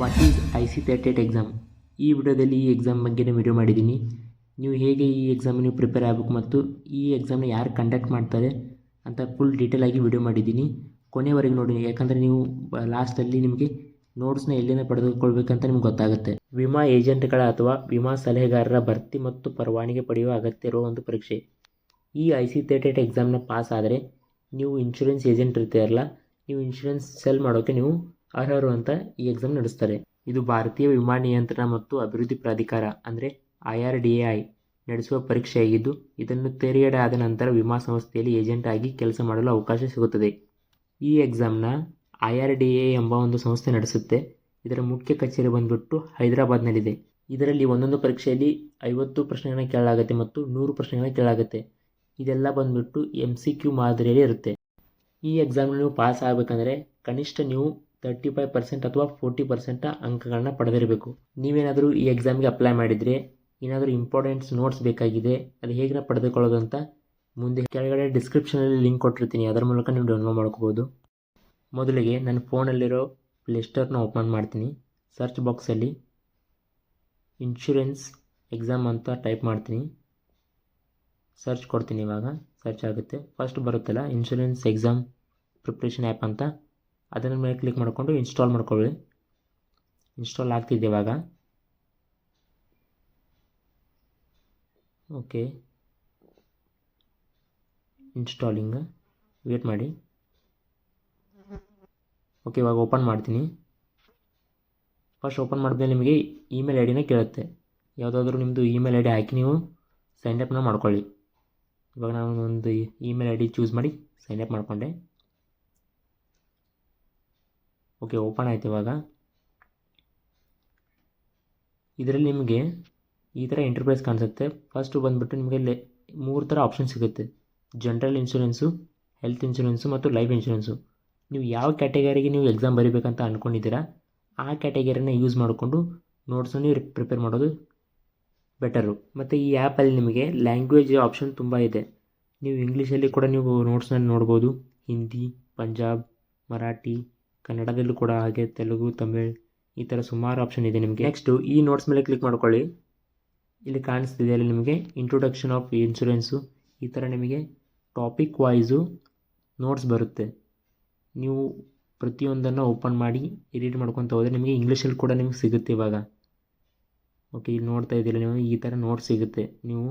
What is I C thirty eight exam ಈ ವಿಡಿಯೋದಲ್ಲಿ ಈ ಎಕ್ಸಾಮ್ ಬಗ್ಗೆ ವಿಡಿಯೋ ಮಾಡಿದ್ದೀನಿ. ನೀವು ಹೇಗೆ ಈ ಎಕ್ಸಾಮ್ ನೀವು ಪ್ರಿಪೇರ್ ಆಗಬೇಕು ಮತ್ತು ಈ ಎಕ್ಸಾಮ್ನ ಯಾರು ಕಂಡಕ್ಟ್ ಮಾಡ್ತಾರೆ ಅಂತ ಫುಲ್ ಡೀಟೇಲಾಗಿ ವಿಡಿಯೋ ಮಾಡಿದ್ದೀನಿ. ಕೊನೆವರೆಗೆ ನೋಡಿ, ಯಾಕಂದರೆ ನೀವು ಲಾಸ್ಟಲ್ಲಿ ನಿಮಗೆ ನೋಟ್ಸ್ನ ಎಲ್ಲಿಂದ ಪಡೆದುಕೊಳ್ಬೇಕಂತ ನಿಮ್ಗೆ ಗೊತ್ತಾಗುತ್ತೆ. ವಿಮಾ ಏಜೆಂಟ್ಗಳ ಅಥವಾ ವಿಮಾ ಸಲಹೆಗಾರರ ಭರ್ತಿ ಮತ್ತು ಪರವಾನಿಗೆ ಪಡೆಯುವ ಅಗತ್ಯ ಇರುವ ಒಂದು ಪರೀಕ್ಷೆ. ಈ ಐ ಸಿ ತರ್ಟಿ ಏಟ್ ಎಕ್ಸಾಮ್ನ ಪಾಸ್ ಆದರೆ ನೀವು ಇನ್ಶೂರೆನ್ಸ್ ಏಜೆಂಟ್ ಇರ್ತೀರಲ್ಲ, ನೀವು ಇನ್ಶೂರೆನ್ಸ್ ಸೆಲ್ ಮಾಡೋಕ್ಕೆ ನೀವು ಅರ್ಹರು ಅಂತ ಈ ಎಕ್ಸಾಮ್ ನಡೆಸ್ತಾರೆ. ಇದು ಭಾರತೀಯ ವಿಮಾ ನಿಯಂತ್ರಣ ಮತ್ತು ಅಭಿವೃದ್ಧಿ ಪ್ರಾಧಿಕಾರ, ಅಂದರೆ ಐ ಆರ್ ಡಿ ಐ, ನಡೆಸುವ ಪರೀಕ್ಷೆಯಾಗಿದ್ದು, ಇದನ್ನು ತೆರೆಯಡೆ ಆದ ನಂತರ ವಿಮಾ ಸಂಸ್ಥೆಯಲ್ಲಿ ಏಜೆಂಟ್ ಆಗಿ ಕೆಲಸ ಮಾಡಲು ಅವಕಾಶ ಸಿಗುತ್ತದೆ. ಈ ಎಕ್ಸಾಮ್ನ ಐ ಆರ್ ಡಿ ಎ ಎಂಬ ಒಂದು ಸಂಸ್ಥೆ ನಡೆಸುತ್ತೆ. ಇದರ ಮುಖ್ಯ ಕಚೇರಿ ಬಂದ್ಬಿಟ್ಟು ಹೈದರಾಬಾದ್ನಲ್ಲಿದೆ. ಇದರಲ್ಲಿ ಒಂದೊಂದು ಪರೀಕ್ಷೆಯಲ್ಲಿ ಐವತ್ತು ಪ್ರಶ್ನೆಗಳನ್ನ ಕೇಳಲಾಗುತ್ತೆ ಮತ್ತು ನೂರು ಪ್ರಶ್ನೆಗಳನ್ನ ಕೇಳಲಾಗುತ್ತೆ. ಇದೆಲ್ಲ ಬಂದ್ಬಿಟ್ಟು ಎಂ ಸಿ ಕ್ಯೂ ಮಾದರಿಯಲ್ಲಿ ಇರುತ್ತೆ. ಈ ಎಕ್ಸಾಮ್ನ ನೀವು ಪಾಸ್ ಆಗಬೇಕಂದ್ರೆ ಕನಿಷ್ಠ ನೀವು ತರ್ಟಿ ಫೈವ್ ಪರ್ಸೆಂಟ್ ಅಥವಾ ಫೋರ್ಟಿ ಪರ್ಸೆಂಟ ಅಂಕಗಳನ್ನ ಪಡೆದಿರಬೇಕು. ನೀವೇನಾದರೂ ಈ ಎಕ್ಸಾಮ್ಗೆ ಅಪ್ಲೈ ಮಾಡಿದರೆ, ಏನಾದರೂ ಇಂಪಾರ್ಟೆಂಟ್ಸ್ ನೋಟ್ಸ್ ಬೇಕಾಗಿದೆ, ಅದು ಹೇಗೆ ಪಡೆದುಕೊಳ್ಳೋದು ಅಂತ ಮುಂದೆ ಕೆಳಗಡೆ ಡಿಸ್ಕ್ರಿಪ್ಷನಲ್ಲಿ ಲಿಂಕ್ ಕೊಟ್ಟಿರ್ತೀನಿ. ಅದರ ಮೂಲಕ ನೀವು ಡೌನ್ಲೋಡ್ ಮಾಡ್ಕೋಬೋದು. ಮೊದಲಿಗೆ ನನ್ನ ಫೋನಲ್ಲಿರೋ ಪ್ಲೇಸ್ಟೋರ್ನ ಓಪನ್ ಮಾಡ್ತೀನಿ. ಸರ್ಚ್ ಬಾಕ್ಸಲ್ಲಿ ಇನ್ಶೂರೆನ್ಸ್ ಎಕ್ಸಾಮ್ ಅಂತ ಟೈಪ್ ಮಾಡ್ತೀನಿ. ಸರ್ಚ್ ಕೊಡ್ತೀನಿ ಇವಾಗ. ಸರ್ಚ್ ಆಗುತ್ತೆ. ಫಸ್ಟ್ ಬರುತ್ತಲ್ಲ ಇನ್ಶೂರೆನ್ಸ್ ಎಕ್ಸಾಮ್ ಪ್ರಿಪ್ರೇಷನ್ ಆ್ಯಪ್ ಅಂತ. ಅದರ ಮೇಲೆ ಕ್ಲಿಕ್ ಮಾಡಿಕೊಂಡು ಇನ್ಸ್ಟಾಲ್ ಮಾಡ್ಕೊಳ್ಳಿ. ಇನ್ಸ್ಟಾಲ್ ಆಗ್ತಿದೆ ಇವಾಗ. ಓಕೆ ಇನ್ಸ್ಟಾಲಿಂಗ್ ವೇಟ್ ಮಾಡಿ. ಓಕೆ ಇವಾಗ ಓಪನ್ ಮಾಡ್ತೀನಿ. ಫಸ್ಟ್ ಓಪನ್ ಮಾಡಿದ್ಮೇಲೆ ನಿಮಗೆ ಇಮೇಲ್ ಐ ಡಿನ ಕೇಳುತ್ತೆ. ಯಾವುದಾದ್ರೂ ನಿಮ್ಮದು ಇಮೇಲ್ ಐ ಡಿ ಹಾಕಿ ನೀವು ಸೈನ್ ಅಪ್ನ ಮಾಡ್ಕೊಳ್ಳಿ. ಇವಾಗ ನಾನು ಒಂದು ಇಮೇಲ್ ಐ ಡಿ ಚೂಸ್ ಮಾಡಿ ಸೈನ್ ಅಪ್ ಮಾಡಿಕೊಂಡೆ. ಓಕೆ, ಓಪನ್ ಆಯ್ತು ಇವಾಗ. ಇದರಲ್ಲಿ ನಿಮಗೆ ಈ ಥರ ಇಂಟರ್ಫೇಸ್ ಕಾಣಿಸುತ್ತೆ. ಫಸ್ಟು ಬಂದುಬಿಟ್ಟು ನಿಮಗೆ ಲೆ, ಮೂರು ಥರ ಆಪ್ಷನ್ ಸಿಗುತ್ತೆ. ಜನ್ರಲ್ ಇನ್ಶೂರೆನ್ಸು ಹೆಲ್ತ್ ಇನ್ಶೂರೆನ್ಸು ಮತ್ತು ಲೈಫ್ ಇನ್ಶೂರೆನ್ಸು ನೀವು ಯಾವ ಕ್ಯಾಟಗರಿಗೆ ನೀವು ಎಕ್ಸಾಮ್ ಬರೀಬೇಕಂತ ಅಂದ್ಕೊಂಡಿದ್ದೀರಾ ಆ ಕ್ಯಾಟಗರಿನ ಯೂಸ್ ಮಾಡಿಕೊಂಡು ನೋಟ್ಸನ್ನು ನೀವು ಪ್ರಿಪೇರ್ ಮಾಡೋದು ಬೆಟರು ಮತ್ತು ಈ ಆ್ಯಪಲ್ಲಿ ನಿಮಗೆ ಲ್ಯಾಂಗ್ವೇಜ್ ಆಪ್ಷನ್ ತುಂಬ ಇದೆ. ನೀವು ಇಂಗ್ಲೀಷಲ್ಲಿ ಕೂಡ ನೀವು ನೋಟ್ಸ್ನಲ್ಲಿ ನೋಡ್ಬೋದು. ಹಿಂದಿ ಪಂಜಾಬ್ ಮರಾಠಿ ಕನ್ನಡದಲ್ಲೂ ಕೂಡ ಹಾಗೆ ತೆಲುಗು, ತಮಿಳ್ ಈ ಥರ ಸುಮಾರು ಆಪ್ಷನ್ ಇದೆ ನಿಮಗೆ. ನೆಕ್ಸ್ಟು ಈ ನೋಟ್ಸ್ ಮೇಲೆ ಕ್ಲಿಕ್ ಮಾಡ್ಕೊಳ್ಳಿ. ಇಲ್ಲಿ ಕಾಣಿಸ್ತಿದೆ ಅಲ್ಲಿ ನಿಮಗೆ ಇಂಟ್ರೊಡಕ್ಷನ್ ಆಫ್ ಇನ್ಶೂರೆನ್ಸು ಈ ಥರ ನಿಮಗೆ ಟಾಪಿಕ್ ವೈಸು ನೋಟ್ಸ್ ಬರುತ್ತೆ. ನೀವು ಪ್ರತಿಯೊಂದನ್ನು ಓಪನ್ ಮಾಡಿ ಎಡಿಟ್ ಮಾಡ್ಕೊತ ಹೋದರೆ ನಿಮಗೆ ಇಂಗ್ಲೀಷಲ್ಲಿ ಕೂಡ ನಿಮ್ಗೆ ಸಿಗುತ್ತೆ ಇವಾಗ. ಓಕೆ ಇಲ್ಲಿ ನೋಡ್ತಾ ಇದ್ದೀರಾ ನೀವು, ಈ ಥರ ನೋಟ್ಸ್ ಸಿಗುತ್ತೆ. ನೀವು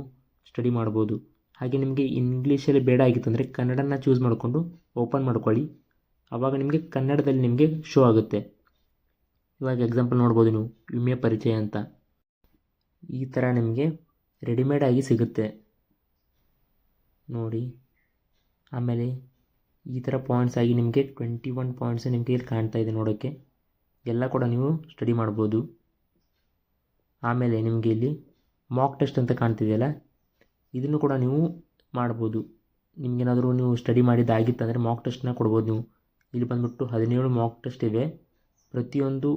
ಸ್ಟಡಿ ಮಾಡ್ಬೋದು. ಹಾಗೆ ನಿಮಗೆ ಇಂಗ್ಲೀಷಲ್ಲಿ ಬೇಡ ಆಗಿತ್ತಂದರೆ ಕನ್ನಡನ ಚೂಸ್ ಮಾಡಿಕೊಂಡು ಓಪನ್ ಮಾಡ್ಕೊಳ್ಳಿ. ಆವಾಗ ನಿಮಗೆ ಕನ್ನಡದಲ್ಲಿ ನಿಮಗೆ ಶೋ ಆಗುತ್ತೆ. ಇವಾಗ ಎಕ್ಸಾಂಪಲ್ ನೋಡ್ಬೋದು ನೀವು, ವಿಮೆ ಪರಿಚಯ ಅಂತ. ಈ ಥರ ನಿಮಗೆ ರೆಡಿಮೇಡ್ ಆಗಿ ಸಿಗುತ್ತೆ. ನೋಡಿ, ಆಮೇಲೆ ಈ ಥರ ಪಾಯಿಂಟ್ಸ್ ಆಗಿ ನಿಮಗೆ ಟ್ವೆಂಟಿ ಒನ್ ಪಾಯಿಂಟ್ಸ್ ನಿಮಗೆ ಇಲ್ಲಿ ಕಾಣ್ತಾ ಇದೆ ನೋಡೋಕ್ಕೆ ಎಲ್ಲ ಕೂಡ ನೀವು ಸ್ಟಡಿ ಮಾಡ್ಬೋದು. ಆಮೇಲೆ ನಿಮಗೆ ಇಲ್ಲಿ ಮಾಕ್ ಟೆಸ್ಟ್ ಅಂತ ಕಾಣ್ತಿದೆಯಲ್ಲ, ಇದನ್ನು ಕೂಡ ನೀವು ಮಾಡ್ಬೋದು. ನಿಮಗೇನಾದರೂ ನೀವು ಸ್ಟಡಿ ಮಾಡಿದ್ದಾಗಿತ್ತಂದರೆ ಮಾಕ್ ಟೆಸ್ಟ್ನ ಕೊಡ್ಬೋದು ನೀವು. ಇಲ್ಲಿ ಬಂದುಬಿಟ್ಟು ಹದಿನೇಳು ಮಾಕ್ ಟೆಸ್ಟ್ ಇದೆ ಪ್ರತಿಯೊಂದು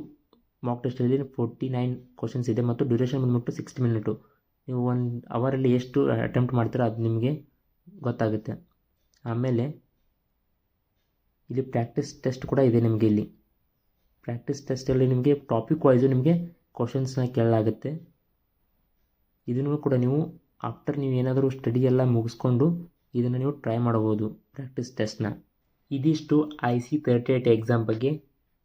ಮಾಕ್ ಟೆಸ್ಟಲ್ಲಿ ಫೋರ್ಟಿ ನೈನ್ ಕ್ವಶನ್ಸ್ ಇದೆ ಮತ್ತು ಡ್ಯೂರೇಷನ್ ಬಂದುಬಿಟ್ಟು ಸಿಕ್ಸ್ಟಿ ಮಿನಿಟು ನೀವು ಒಂದು ಅವರಲ್ಲಿ ಎಷ್ಟು ಅಟೆಂಪ್ಟ್ ಮಾಡ್ತೀರೋ ಅದು ನಿಮಗೆ ಗೊತ್ತಾಗುತ್ತೆ. ಆಮೇಲೆ ಇಲ್ಲಿ ಪ್ರಾಕ್ಟೀಸ್ ಟೆಸ್ಟ್ ಕೂಡ ಇದೆ ನಿಮಗೆ ಇಲ್ಲಿ. ಪ್ರಾಕ್ಟೀಸ್ ಟೆಸ್ಟಲ್ಲಿ ನಿಮಗೆ ಟಾಪಿಕ್ ವೈಸು ನಿಮಗೆ ಕ್ವಶನ್ಸ್ನ ಕೇಳಲಾಗುತ್ತೆ. ಇದನ್ನು ಕೂಡ ನೀವು ಆಫ್ಟರ್ ನೀವು ಏನಾದರೂ ಸ್ಟಡಿ ಎಲ್ಲ ಮುಗಿಸ್ಕೊಂಡು ಇದನ್ನು ನೀವು ಟ್ರೈ ಮಾಡ್ಬೋದು ಪ್ರಾಕ್ಟೀಸ್ ಟೆಸ್ಟ್ನ ಇದಿಷ್ಟು I C thirty eight exam ಬಗ್ಗೆ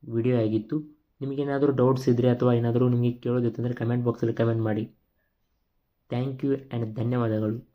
ವಿಡಿಯೋ ಆಗಿತ್ತು. ನಿಮಗೇನಾದರೂ ಡೌಟ್ಸ್ ಇದ್ದರೆ ಅಥವಾ ಏನಾದರೂ ನಿಮಗೆ ಕೇಳೋದಿತ್ತಂದರೆ ಕಮೆಂಟ್ ಬಾಕ್ಸಲ್ಲಿ ಕಮೆಂಟ್ ಮಾಡಿ. ಥ್ಯಾಂಕ್ ಯು ಆ್ಯಂಡ್ ಧನ್ಯವಾದಗಳು.